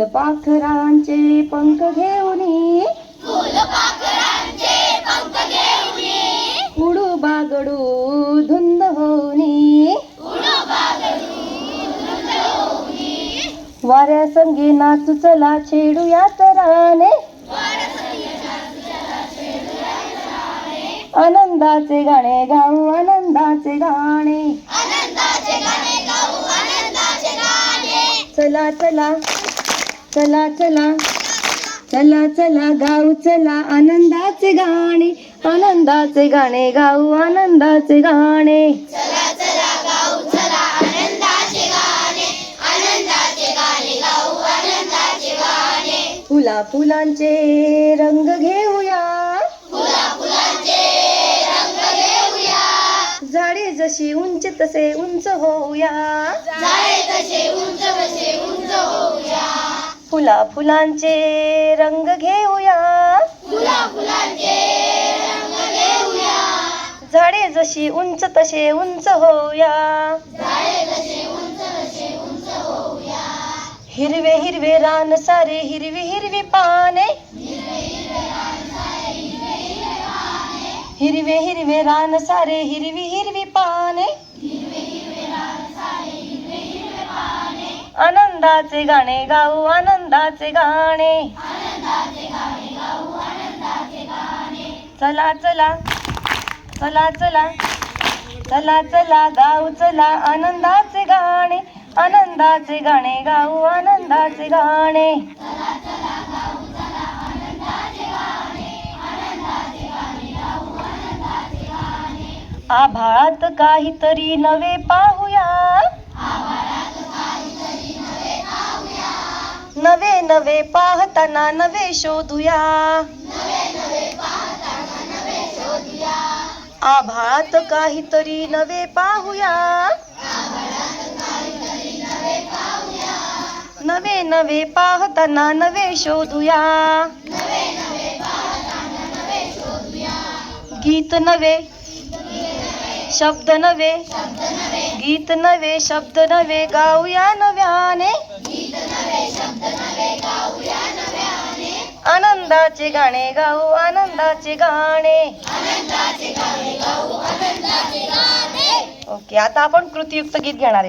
फुलपाखरांचे पंख घेऊनी उडू बागडू धुंद होनी वाऱ्या संगी नाचू चला छेडूया तराने. आनंदाचे गाणे गाऊ आनंदाचे गाणे. चला चला. चला चला. चला चला गाऊ चला. आनंदाचे गाणे आनंदाचे गाणे गाऊ आनंदाचे गाणे. फुला फुलांचे रंग घेऊया. झाडे जशी उंच तसे उंच होऊया. फुला फुलांचे रंग घेऊया. झाडे जशी उंच तसे उंच होऊया. हिरवे हिरवे रान सारे हिरवी हिरवी पाने. हिरवे हिरवे रान सारे हिरवी हिरवी पाने. आनंदाचे गाणे गाऊ आनंदाचे गाणे. चला चला. चला चला. चला चला गाऊ चला. आनंदाचे गाणे आनंदाचे गाणे गाऊ आनंदाचे गाणे. आभाळात काहीतरी नवे पाहूया. नवे पाहताना नवे शोधूया। आभाळात काहीतरी नवे पाहूया। नवे नवे पाहताना नवे शोधूया। गीत नवे शब्द नवे गीत नवे शब्द नवे गाऊया नव्याने. आनंदाचे गाणे गाऊ आनंदाचे गाणे. ओके आता आपण कृतीयुक्त गीत घेणार आहे.